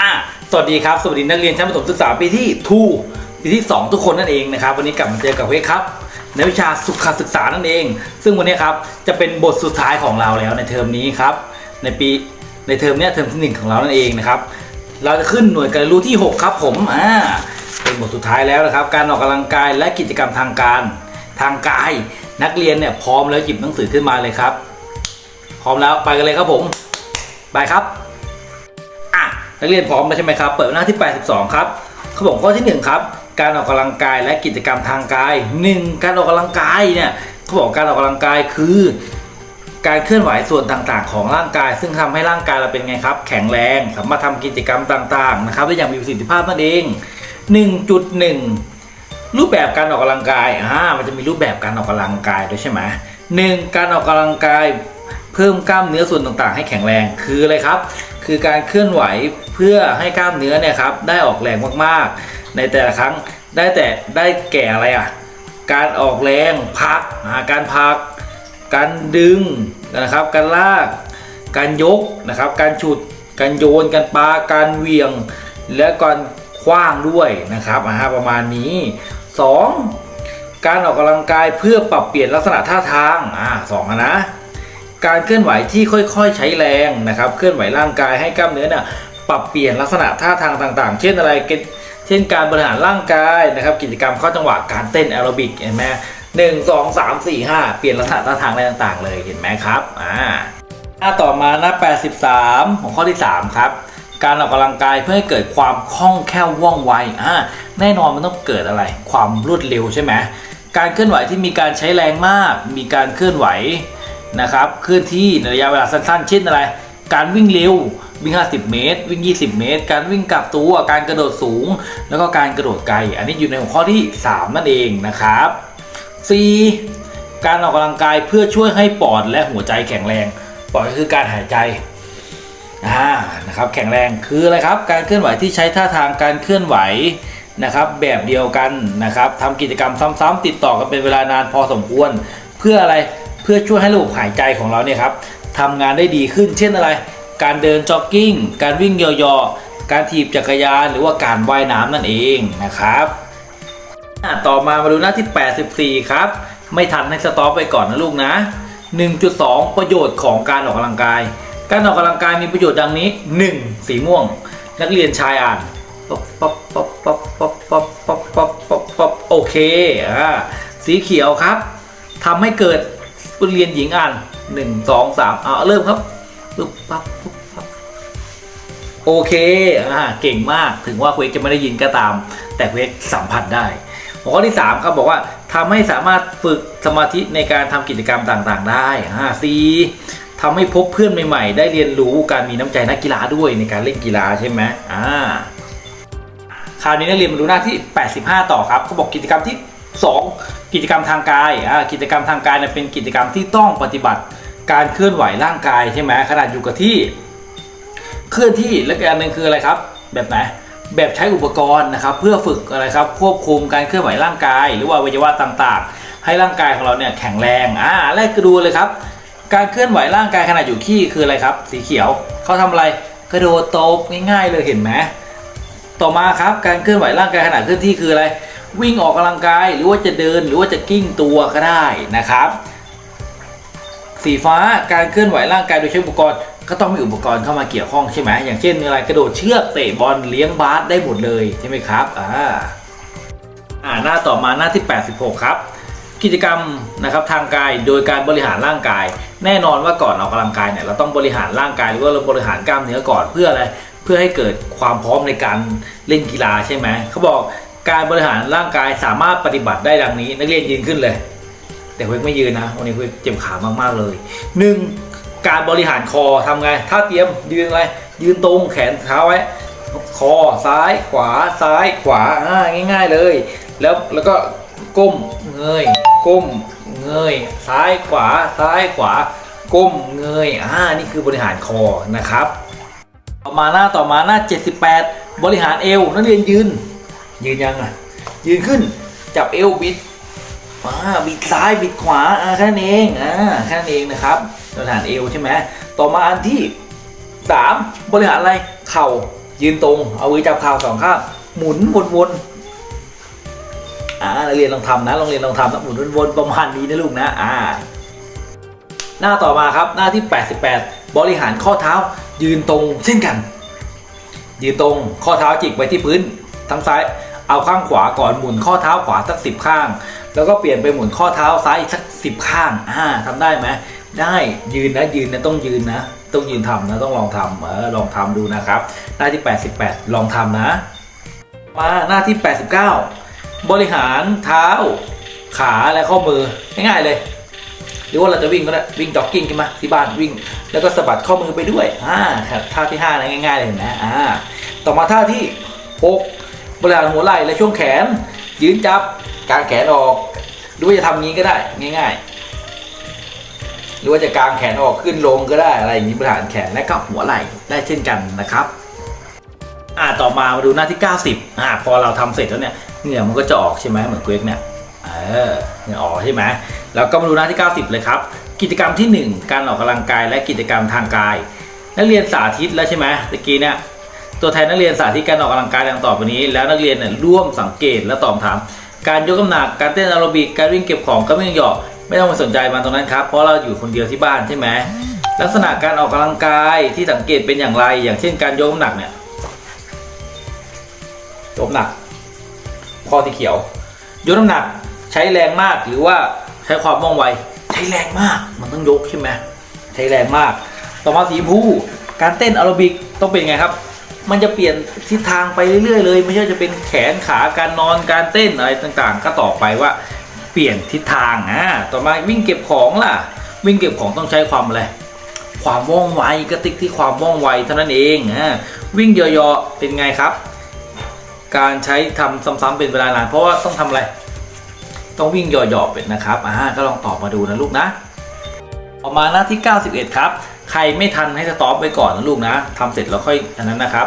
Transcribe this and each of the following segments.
อะสวัสดีครับสวัสดีนักเรียนชั้นประถมศึกษาปีที่2ปีที่ 2 ทุกคนนั่นเองนะครับ วันนี้กลับมาเจอกับเวกครับในวิชาสุขศึกษานั่นเอง ซึ่งวันนี้ครับจะเป็นบทสุดท้ายของเราแล้วในเทอมนี้ครับในปีในเทอมเนี้ยเทอมที่หนึ่งของเรานั่นเองนะครับเราจะขึ้นหน่วยการเรียนรู้ที่ 6 ครับผมอ่าเป็นบทสุดท้ายแล้วนะครับ การออกกำลังกายและกิจกรรมทางการทางกาย นักเรียนเนี่ยพร้อมแล้วหยิบหนังสือขึ้นมาเลยครับ พร้อมแล้วไปกันเลยครับผม ไปครับ นักเรียนพร้อมแล้วใช่ไหมครับ เปิดหน้าที่ 82 ครับเขาบอกข้อที่ 1 ครับ การออกกำลังกายและกิจกรรมทางกาย 1. การออกกำลังกายเนี่ยเขาบอกการออกกำลังกายคือ การเคลื่อนไหวส่วนต่างๆ ของร่างกาย ซึ่งทำให้ร่างกายเราเป็นไงครับ แข็งแรงสามารถทำกิจกรรมต่างๆนะครับได้อย่างมีประสิทธิภาพนั่นเอง 1.1 รูปแบบการออกกำลังกายอ่ามันจะมีรูปแบบการออกกำลังกายด้วยใช่ไหมหนึ่งการออกกำลังกายเพิ่มกล้ามเนื้อส่วนต่างๆ ให้แข็งแรงคืออะไรครับ คือการเคลื่อนไหวเพื่อให้กล้ามเนื้อเนี่ยครับได้ออกแรงมากๆ ในแต่ละครั้งได้แต่ได้แก่อะไรอะการออกแรงพักอ่าการพัก การดึงนะครับการลาก การยกนะครับ การฉุด การโยน การปาการเวียง และการคว้างด้วยนะครับอ่าประมาณนี้ 2. การออกกำลังกายเพื่อปรับเปลี่ยนลักษณะท่าทางอ่าสองนะ การเคลื่อนไหวที่ค่อยๆ ใช้แรงนะครับ เคลื่อนไหวร่างกายให้กล้ามเนื้อเนี่ยปรับเปลี่ยนลักษณะท่าทางต่างๆ เช่นอะไร เช่นการบริหารร่างกายนะครับ กิจกรรมเข้าจังหวะการเต้นแอโรบิกเห็นไหมหนึ่งสองสามสี่ห้าเปลี่ยนลักษณะท่าทางอะไรต่างๆ เลยเห็นไหมครับอ่าหน้าต่อมาหน้า 83 ของข้อที่ 3 ครับ การออกกำลังกายเพื่อให้เกิดความคล่องแคล่วว่องไวอ่าแน่นอนมันต้องเกิดอะไร ความรวดเร็วใช่ไหมการเคลื่อนไหวที่มีการใช้แรงมาก มีการเคลื่อนไหว นะครับเคลื่อนที่ในระยะเวลาสั้นๆ เช่นอะไร การวิ่งเร็ววิ่ง 50 เมตร วิ่ง 20 เมตร การวิ่งกลับตัว การกระโดดสูง แล้วก็การกระโดดไกล อันนี้อยู่ในหัวข้อที่ 3 นั่นเองนะครับ 4. การออกกำลังกายเพื่อช่วยให้ปอดและหัวใจแข็งแรง ปอดก็คือการหายใจอ่านะครับ แข็งแรงคืออะไรครับ การเคลื่อนไหวที่ใช้ท่าทางการเคลื่อนไหวนะครับ แบบเดียวกันนะครับทำกิจกรรมซ้ำๆติดต่อกันเป็นเวลานานพอสมควร เพื่ออะไร เพื่อช่วยให้ระบบหายใจของเราเนี่ยครับทำงานได้ดีขึ้น เช่นอะไร การเดินจ็อกกิ้ง การวิ่งยอๆ การถีบจักรยาน หรือว่าการว่ายน้ำนั่นเองนะครับต่อมามาดูหน้าที่ 84 ครับ ไม่ทันให้สต็อปไปก่อนนะลูกนะ 1.2 ประโยชน์ของการออกกำลังกาย การออกกำลังกายมีประโยชน์ดังนี้ 1. สีม่วง นักเรียนชายอ่านป๊อปป๊อปป๊อปป๊อปป๊อปป๊อปป๊อปป๊อปป๊อปป๊อปโอเคอ่าสีเขียวครับทำให้เกิด เรียนหญิงอ่าน1 2 3เอาเริ่มครับปึ๊บปั๊บปึ๊บปั๊บโอเคอ่าเก่งมากถึงว่าเควกจะไม่ได้ยินก็ตาม แต่เควกสัมผัสได้หัวข้อที่3ครับบอกว่าทำให้สามารถฝึกสมาธิในการทำกิจกรรมต่างๆ ได้อ่าสี่ทำให้พบเพื่อนใหม่ๆ ได้เรียนรู้การมีน้ำใจนักกีฬาด้วยในการเล่นกีฬาใช่ไหมอ่าคราวนี้นักเรียนมาดูหน้าที่ 85 ต่อครับเขาบอกกิจกรรมที่ กิจกรรมทางกายอ่ากิจกรรมทางกายเนี่ยเป็นกิจกรรมที่ต้องปฏิบัติการเคลื่อนไหวร่างกายใช่ไหมขนาดอยู่กับที่เคลื่อนที่และอีกอันหนึ่งคืออะไรครับ แบบไหนแบบใช้อุปกรณ์นะครับเพื่อฝึกอะไรครับควบคุมการเคลื่อนไหวร่างกาย หรือว่าอวัยวะต่างๆ ให้ร่างกายของเราเนี่ยแข็งแรงอ่าแรกก็ดูเลยครับ การเคลื่อนไหวร่างกายขณะอยู่ที่คืออะไรครับ สีเขียวเขาทำอะไรกระโดดตบง่ายๆเลยเห็นไหมต่อมาครับการเคลื่อนไหวร่างกายขณะเคลื่อนที่คืออะไร วิ่งออกกำลังกายหรือว่าจะเดินหรือว่าจะกิ้งตัวก็ได้นะครับ สีฟ้าการเคลื่อนไหวร่างกายโดยใช้อุปกรณ์ก็ต้องมีอุปกรณ์เข้ามาเกี่ยวข้องใช่ไหมอย่างเช่นอะไรกระโดดเชือกเตะบอลเลี้ยงบาสได้หมดเลยใช่ไหมครับอ่าอ่าหน้าต่อมาหน้าที่ 86 ครับ กิจกรรมนะครับทางกายโดยการบริหารร่างกาย แน่นอนว่าก่อนออกกำลังกายเนี่ยเราต้องบริหารร่างกายหรือว่าเราบริหารกล้ามเนื้อก่อนเพื่ออะไรเพื่อให้เกิดความพร้อมในการเล่นกีฬาใช่ไหมเขาบอก การบริหารร่างกายสามารถปฏิบัติได้ดังนี้ นักเรียนยืนขึ้นเลย แต่เพื่อนไม่ยืนนะวันนี้เพื่อนเจ็บขามากๆเลยหนึ่งการบริหารคอทำไงท่าเตรียมยืนอะไร ยืนตรงแขนเท้าไว้คอซ้ายขวาซ้ายขวาอ่าง่าย ๆเลย แล้วแล้วก็ก้มเงยก้มเงยซ้ายขวาซ้ายขวา ก้มเงยอ่านี่คือบริหารคอนะครับ ต่อมาหน้าต่อมาหน้า 78 บริหารเอวนักเรียนยืน ยืนยังอะ ยืนขึ้นจับเอวบิดอ่าบิดซ้ายบิดขวาอ่าแค่นั้นเองอ่าแค่นั้นเองนะครับบริหารเอวใช่ไหมต่อมาอันที่ 3 บริหารอะไรเข่ายืนตรง เอามือจับเข่าสองข้างหมุนวนๆอ่าเรียนลองทำนะลองเรียนลองทำนะหมุนวนๆประมาณนี้นะลูกนะอ่าหน้าต่อมาครับหน้าที่ 88 บริหารข้อเท้ายืนตรงเช่นกัน ยืนตรงข้อเท้าจิกไว้ที่พื้นทั้งซ้าย เอาข้างขวาก่อนหมุนข้อเท้าขวาสักสิบข้าง แล้วก็เปลี่ยนไปหมุนข้อเท้าซ้ายอีกสักสิบข้างอ่าทำได้ไหมได้ยืนนะยืนนะต้องยืนนะ ต้องยืนทำนะต้องลองทำเออลองทำดูนะครับ หน้าที่ 88 ลองทำนะ มาหน้าที่ 89 บริหารเท้าขาและข้อมือง่ายๆเลยหรือว่าเราจะวิ่งก็ได้วิ่งจ็อกกิ้งกันมาที่บ้านวิ่ง แล้วก็สะบัดข้อมือไปด้วยอ่าครับท่าที่5นะง่ายๆเลยนะอ่าต่อมาท่าที่ 6 บริหารหัวไหล่และช่วงแขน ยืนจับกางแขนออกหรือว่าจะทำงี้ก็ได้ง่าย ๆ หรือว่าจะกางแขนออกขึ้นลงก็ได้อะไรอย่างนี้บริหารแขนและก็หัวไหล่ได้เช่นกันนะครับอ่าต่อมามาดูหน้าที่ 90อ่าพอเราทำเสร็จแล้วเนี่ยเหงื่อมันก็จะออกใช่ไหมเหมือนเกวกเนี่ยเออเหงื่อออกใช่ไหมแล้วก็มาดูหน้าที่ 90 เลยครับ กิจกรรมที่ 1 การออกกำลังกายและกิจกรรมทางกาย นักเรียนสาธิตแล้วใช่ไหมตะกี้เนี่ย ตัวแทนนักเรียนสาธิตการออกกำลังกายดังต่อไปนี้ แล้วนักเรียนเนี่ยร่วมสังเกตและตอบคำถาม การยกน้ำหนักการเต้นแอโรบิกการวิ่งเก็บของการวิ่งเหยาะไม่ต้องไปสนใจมันตรงนั้นครับเพราะเราอยู่คนเดียวที่บ้านใช่ไหมลักษณะการออกกำลังกายที่สังเกตเป็นอย่างไร อย่างเช่นการยกน้ำหนักเนี่ยยกน้ำหนักข้อที่เขียวยกน้ำหนักใช้แรงมากหรือว่าใช้ความว่องไวใช้แรงมากมันต้องยกใช่ไหมใช้แรงมาก ต่อมาสีชมพูการเต้นแอโรบิกต้องเป็นไงครับ มันจะเปลี่ยนทิศทางไปเรื่อยๆเลย ไม่ใช่จะเป็นแขนขาการนอนการเต้นอะไรต่างๆ ก็ต่อไปว่าเปลี่ยนทิศทางอ่าต่อมาวิ่งเก็บของล่ะ วิ่งเก็บของต้องใช้ความอะไรความว่องไวกระติกที่ความว่องไวเท่านั้นเองอ่าวิ่งเยาะๆเป็นไงครับ การใช้ทำซ้ำๆเป็นเวลานานเพราะว่าต้องทำอะไร ต้องวิ่งเยาะๆเป็นนะครับอ่าก็ลองตอบมาดูนะลูกนะออกมาหน้าที่ 91 ครับ ใครไม่ทันให้สต็อปไปก่อนนะลูกนะทำเสร็จแล้วค่อยอันนั้นนะครับ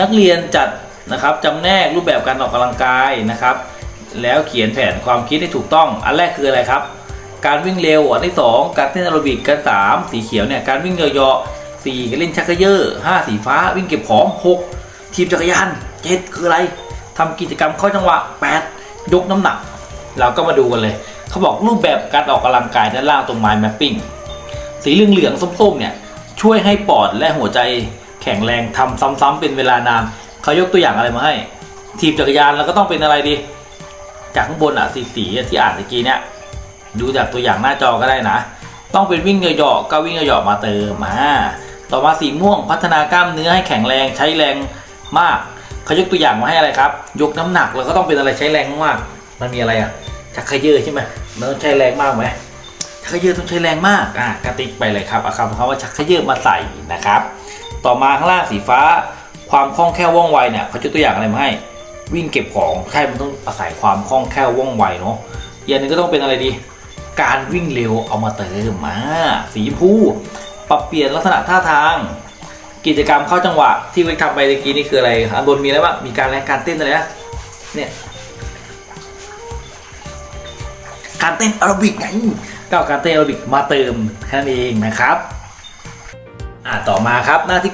นักเรียนจัดนะครับจำแนกรูปแบบการออกกำลังกายนะครับ แล้วเขียนแผนความคิดให้ถูกต้อง อันแรกคืออะไรครับ การวิ่งเร็วอันที่ 2 การเต้นแอโรบิกการสามสีเขียวเนี่ยการวิ่งเยาะๆสี่การเล่นชักเขยอห้าสีฟ้าวิ่งเก็บของหกทีมจักรยานเจ็ดคืออะไรทำกิจกรรมข้าจังหวะแปดยกน้ำหนัก เราก็มาดูกันเลย เขาบอกรูปแบบการออกกำลังกายด้านล่างตรง mind mapping สีเหลืองๆส้มๆเนี่ยช่วยให้ปอดและหัวใจแข็งแรงทำซ้ำๆเป็นเวลานานเขายกตัวอย่างอะไรมาให้ ทีมจักรยานเราก็ต้องเป็นอะไรดี จากข้างบนอะสีสีที่อ่านเมื่อกี้เนี่ยดูจากตัวอย่างหน้าจอก็ได้นะ ต้องเป็นวิ่งเหยาะๆก็วิ่งเหยาะๆมาเติมมาต่อมาสีม่วงพัฒนากล้ามเนื้อให้แข็งแรงใช้แรงมากเขายกตัวอย่างมาให้อะไรครับ ยกน้ำหนักแล้วก็ต้องเป็นอะไรใช้แรงมาก มันมีอะไรอะชักเขยือใช่ไหมมันต้องใช้แรงมากไหม ชักเขยือต้องใช้แรงมากอะกระติกไปเลยครับเอาคำเขาว่าชักเขยือมาใส่นะครับ ต่อมาข้างล่างสีฟ้า ความคล่องแคล่วว่องไวเนี่ยเขายกตัวอย่างอะไรมาให้วิ่งเก็บของใช่มันต้องอาศัยความคล่องแคล่วว่องไวเนาะอย่างนึงก็ต้องเป็นอะไรดี การวิ่งเร็วเอามาเติมมา สีพูปรับเปลี่ยนลักษณะท่าทาง กิจกรรมเข้าจังหวะ ที่เวกทำไปเมื่อกี้นี่คืออะไรอันบนมีอะไรบ้างมีการแรงการเต้นอะไรนะเนี่ยการเต้นแอโรบิกไง ก็เอาการเต้นแอโรบิกมาเติมแค่นั้นเองนะครับอ่าต่อมาครับหน้าที่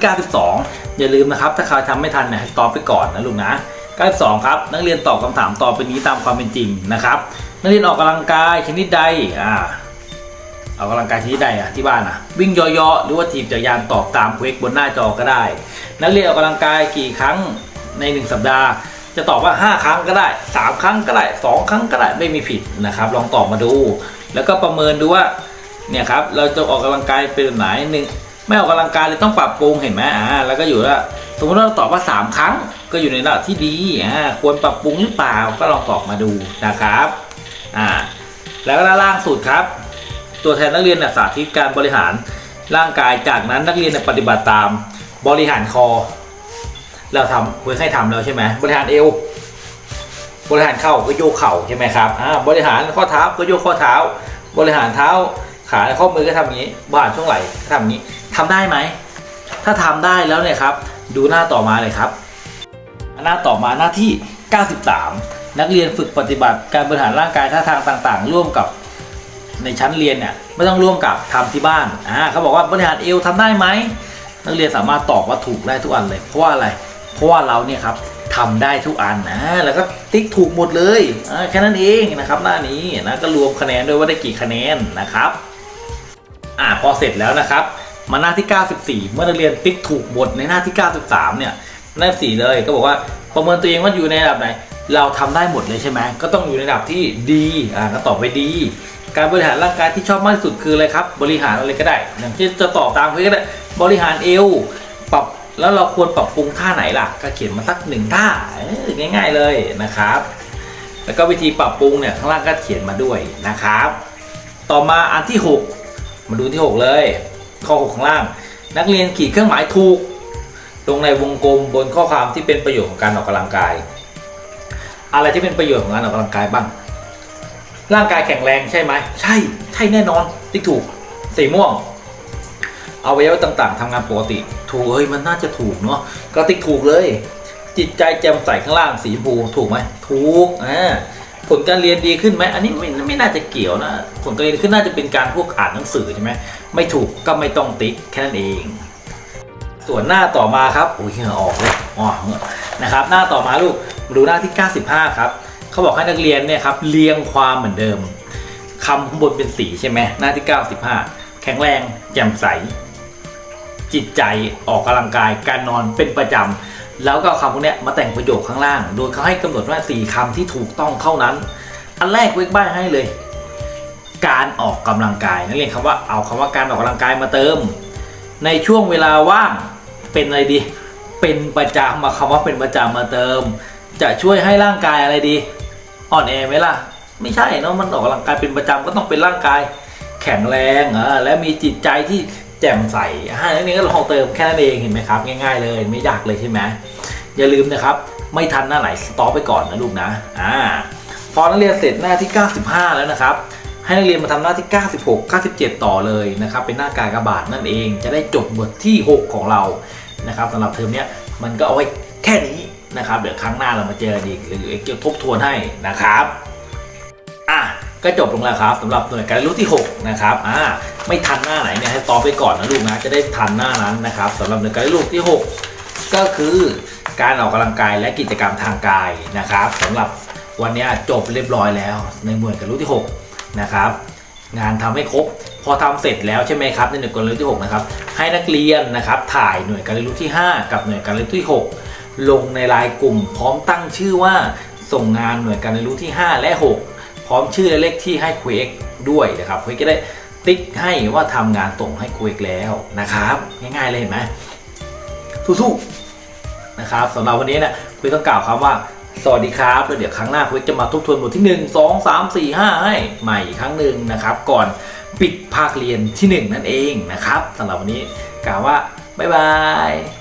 92 อย่าลืมนะครับ ถ้าใครทำไม่ทันเนี่ยตอบไปก่อนนะลูกนะ92ครับ นักเรียนตอบคำถามต่อไปนี้ตามความเป็นจริงนะครับ นักเรียนออกกำลังกายชนิดใดอ่าออกกำลังกายชนิดใดอะที่บ้านอะ วิ่งยาะๆหรือว่าทีบจักรยานตอบตามเควกบนหน้าจอก็ได้ นักเรียนออกกำลังกายกี่ครั้งใน 1 สัปดาห์ จะตอบว่า 5 ครั้งก็ได้ 3 ครั้งก็ได้ 2 ครั้งก็ได้ไม่มีผิดนะครับ ลองตอบมาดู แล้วก็ประเมินดูว่าเนี่ยครับเราจะออกกำลังกายเป็นแบบไหนหนึ่งไม่ออกกำลังกายเลยต้องปรับปรุงเห็นไหมอ่าแล้วก็อยู่ว่าสมมติว่าเราตอบว่า 3 ครั้งก็อยู่ในระดับที่ดีอ่าควรปรับปรุงหรือเปล่าก็ลองตอบมาดูนะครับอ่าแล้วก็ด้านล่างสุดครับ ตัวแทนนักเรียนน่ะสาธิตการบริหารร่างกายจากนั้นนักเรียนน่ะปฏิบัติตามบริหารคอ เราทำคุยให้ทำแล้วใช่ไหมบริหารเอวบริหารเข่าก็โยกเข่าใช่ไหมครับอ่าบริหารข้อเท้าก็โยกข้อเท้า บริหารเท้าขาและข้อมือก็ทำอย่างนี้บริหารช่วงไหล่ก็ทำอย่างนี้ทำได้ไหม ถ้าทำได้แล้วเนี่ยครับ ดูหน้าต่อมาเลยครับ หน้าต่อมาหน้าที่ 93 นักเรียนฝึกปฏิบัติการบริหารร่างกายท่าทางต่างๆ ร่วมกับในชั้นเรียนเนี่ยไม่ต้องร่วมกับทำที่บ้านอ่าเขาบอกว่าบริหารเอวทำได้ไหมนักเรียนสามารถตอบว่าถูกได้ทุกอันเลยเพราะว่าอะไร เพราะว่าเราเนี่ยครับทำได้ทุกอันนะแล้วก็ติ๊กถูกหมดเลยแค่นั้นเองนะครับหน้านี้นะก็รวมคะแนนด้วยว่าได้กี่คะแนนนะครับอ่าพอเสร็จแล้วนะครับ มาหน้าที่ 94 เมื่อเรียนติ๊กถูกหมดในหน้าที่ 93 เนี่ยหน้าสี่เลยก็บอกว่าประเมินตัวเองว่าอยู่ในระดับไหน เราทำได้หมดเลยใช่ไหมก็ต้องอยู่ในระดับที่ดีอ่าก็ตอบไปดี การบริหารร่างกายที่ชอบมากที่สุดคืออะไรครับ บริหารอะไรก็ได้ อย่างที่จะตอบตามเพื่อนก็ได้บริหารเอวปรับ แล้วเราควรปรับปรุงท่าไหนล่ะ ก็เขียนมาสักหนึ่งท่าง่าย ๆเลยนะครับ แล้วก็วิธีปรับปรุงเนี่ยข้างล่างก็เขียนมาด้วยนะครับ ต่อมาอันที่ 6 มาดูที่ 6 เลย ข้อ 6 ข้างล่าง นักเรียนขีดเครื่องหมายถูกตรงในวงกลมบนข้อความที่เป็นประโยชน์ของการออกกำลังกาย อะไรที่เป็นประโยชน์ของการออกกำลังกายบ้าง ร่างกายแข็งแรงใช่ไหมใช่ใช่แน่นอนติ๊กถูกสีม่วงอวัยวะต่างๆทำงานปกติ ถูกเฮ้ยมันน่าจะถูกเนาะก็ติ๊กถูกเลย จิตใจแจ่มใสข้างล่างสีชมพูถูกไหมถูกอ่าผลการเรียนดีขึ้นไหมอันนี้ไม่ไม่น่าจะเกี่ยวนะผลการเรียนขึ้นน่าจะเป็นการพวกอ่านหนังสือใช่ไหมไม่ถูกก็ไม่ต้องติ๊กแค่นั้นเอง ส่วนหน้าต่อมาครับโอ้ยเหงื่อออกเลยอ๋อเงื่อนะครับ หน้าต่อมาลูกมาดูหน้าที่ 95 ครับเขาบอกให้นักเรียนเนี่ยครับเรียงความเหมือนเดิมคำข้างบนเป็นสีใช่ไหมหน้าที่ 95 แข็งแรงแจ่มใส จิตใจออกกำลังกาย การนอนเป็นประจำแล้วก็เอาคำพวกนี้มาแต่งประโยคข้างล่าง โดยเขาให้กำหนดว่าสี่คำที่ถูกต้องเท่านั้น อันแรกเวกใบ้ให้เลย การออกกำลังกายนักเรียนคำว่าเอาคำว่าการออกกำลังกายมาเติม ในช่วงเวลาว่างเป็นอะไรดี เป็นประจำมาคำว่าเป็นประจำมาเติม จะช่วยให้ร่างกายอะไรดีอ่อนแอไหมล่ะไม่ใช่เนาะมันออกกำลังกายเป็นประจำก็ต้องเป็นร่างกายแข็งแรงอ่าและมีจิตใจที่ แจ่มใสอ่าอันนี้ก็ลองเติมแค่นั้นเองเห็นไหมครับ ง่ายๆเลยไม่ยากเลยใช่ไหมอย่าลืมนะครับ ไม่ทันหน้าไหนสต็อปไปก่อนนะลูกนะอ่าพอนักเรียนเสร็จหน้าที่ 95 แล้วนะครับ ให้นักเรียนมาทำหน้าที่ 96 97 ต่อเลยนะครับ เป็นหน้ากากบาทนั่นเอง จะได้จบบทที่ 6 ของเรานะครับสำหรับเทอมนี้มันก็เอาไว้แค่นี้นะครับ เดี๋ยวครั้งหน้าเรามาเจอกันอีกหรือเกี่ยวทบทวนให้นะครับ อะก็จบลงแล้วครับสำหรับหน่วยการเรียนรู้ที่ 6 นะครับอ่า ไม่ทันหน้าไหนเนี่ยให้ตอบไปก่อนนะลูกนะจะได้ทันหน้านั้นนะครับสำหรับหน่วยการเรียนรู้ที่ 6 ก็คือการออกกำลังกายและกิจกรรมทางกายนะครับสำหรับวันนี้จบเรียบร้อยแล้ว ในหน่วยการเรียนรู้ที่ 6 นะครับงานทำให้ครบพอทำเสร็จแล้วใช่ไหมครับในหน่วยการเรียนรู้ที่6นะครับให้นักเรียนนะครับถ่ายหน่วยการเรียนรู้ที่ 5 กับหน่วยการเรียนรู้ที่ 6 ลงในลน์กลุ่ม พร้อมตั้งชื่อว่าส่งงานหน่วยการเรียนรู้ที่ 5 และ 6 พร้อมชื่อและเลขที่ให้คุยเอ็กด้วยนะครับคุยก็ได้ ติ๊กให้ว่าทำงานส่งให้คุยเอ็กแล้วนะครับ ง่ายๆเลยเห็นไหมสู้ๆนะครับสำหรับวันนี้นะคุยต้องกล่าวคำว่าสวัสดีครับแล้วเดี๋ยวครั้งหน้าคุยจะมาทบทวนบทที่ 1 2 3 4 5 ให้ใหม่อีกครั้งหนึ่งนะครับ ก่อนปิดภาคเรียนที่ 1 นั่นเองนะครับสำหรับวันนี้กล่าวว่าบ๊ายบาย